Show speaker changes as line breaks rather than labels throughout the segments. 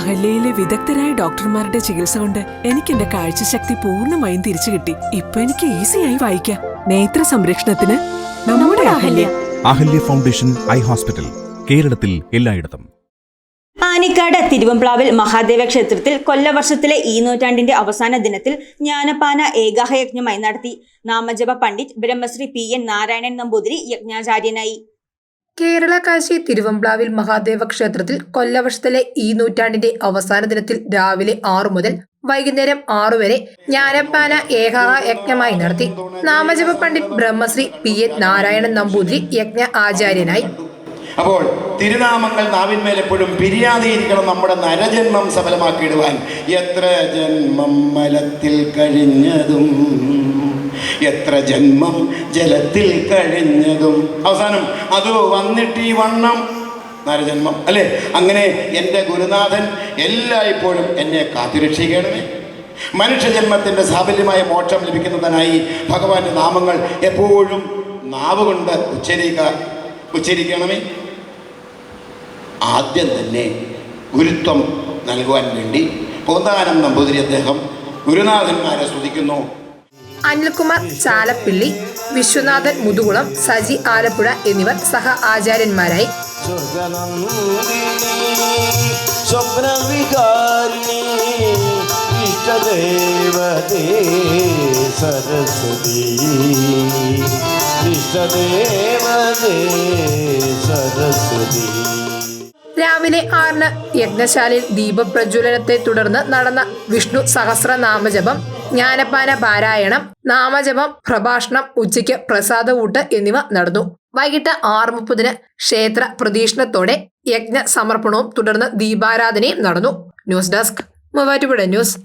അഹല്യയിലെ വിദഗ്ധരായ ഡോക്ടർമാരുടെ ചികിത്സ കൊണ്ട് എനിക്ക് എന്റെ കാഴ്ചശക്തി പൂർണമായും തിരിച്ചു കിട്ടി. ഇപ്പൊ എനിക്ക് ഈസിയായി വായിക്കാം. നേത്ര സംരക്ഷണത്തിന് നമ്മുടെ Ahalya.
Ahalya foundation eye hospital കേരളത്തിൽ എല്ലായിടത്തും.
പാനിക്കാട് തിരുവമ്പ്ലാവിൽ മഹാദേവ ക്ഷേത്രത്തിൽ കൊല്ലവർഷത്തിലെ ഈ നൂറ്റാണ്ടിന്റെ അവസാന ദിനത്തിൽ ജ്ഞാനപാന ഏകാഹയജ്ഞമായി നടത്തി. നാമജപ പണ്ഡിറ്റ് ബ്രഹ്മശ്രീ പി എൻ നാരായണൻ നമ്പൂതിരി യജ്ഞാചാര്യനായി.
കേരള കാശി തിരുവമ്പ്ലാവിൽ മഹാദേവ ക്ഷേത്രത്തിൽ കൊല്ലവർഷത്തിലെ ഈ നൂറ്റാണ്ടിന്റെ അവസാന ദിനത്തിൽ രാവിലെ ആറു മുതൽ വൈകുന്നേരം ആറു വരെ ജ്ഞാനപ്പാന ഏകാ യജ്ഞമായി നടത്തി. നാമജപ പണ്ഡിറ്റ് ബ്രഹ്മശ്രീ പി എൻ നാരായണൻ നമ്പൂതിരി യജ്ഞ ആചാര്യനായി.
അപ്പോൾ തിരുനാമങ്ങൾ നാവിന്മേൽ എപ്പോഴും പിരിയാതെയിരിക്കണം നമ്മുടെ നരജന്മം സഫലമാക്കിയിടുവാൻ. എത്ര ജന്മം മലത്തിൽ കഴിഞ്ഞതും എത്ര ജന്മം ജലത്തിൽ കഴിഞ്ഞതും. അവസാനം അത് വന്നിട്ട് ഈ വണ്ണം. നരജന്മം അല്ലേ? അങ്ങനെ എന്റെ ഗുരുനാഥൻ എല്ലായ്പ്പോഴും എന്നെ കാത്തുരക്ഷിക്കണമേ. മനുഷ്യജന്മത്തിന്റെ സാഫല്യമായ മോക്ഷം ലഭിക്കുന്നതിനായി ഭഗവാന്റെ നാമങ്ങൾ എപ്പോഴും നാവ് കൊണ്ട് ഉച്ചരിക്ക ഉച്ചരിക്കണമേ. ആദ്യം തന്നെ ഗുരുത്വം നൽകുവാൻ വേണ്ടി പൂന്താനം നമ്പൂതിരി അദ്ദേഹം ഗുരുനാഥന്മാരെ സ്തുതിക്കുന്നു.
അനിൽകുമാർ ചാലപ്പിള്ളി വിശ്വനാഥൻ മുതുകുളം സജി ആലപ്പുഴ എന്നിവർ സഹ ആചാര്യന്മാരായി.
ഇഷ്ടദേവതേ സരസ്വതി. ഇഷ്ടദേവതേ
ആറിന് യജ്ഞശാലയിൽ ദീപപ്രജ്വലനത്തെ തുടർന്ന് നടന്ന വിഷ്ണു സഹസ്രനാമജപം ജ്ഞാനപാന പാരായണം നാമജപം പ്രഭാഷണം ഉച്ചയ്ക്ക് പ്രസാദവൂട്ട് എന്നിവ നടന്നു. വൈകിട്ട് ആറ് മുപ്പതിന് ക്ഷേത്ര പ്രതീക്ഷണത്തോടെ യജ്ഞ സമർപ്പണവും തുടർന്ന് ദീപാരാധനയും നടന്നു. News desk Muvattupuzha news.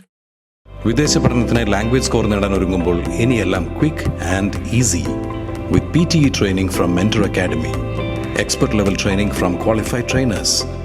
വിദേശ പഠനത്തിന് ലാംഗ്വേജ് സ്കോർ നേടാൻ ഒരുങ്ങുമ്പോൾ ഇനിയെല്ലാം quick and easy. With P T E training from mentor academy expert level training from qualified trainers.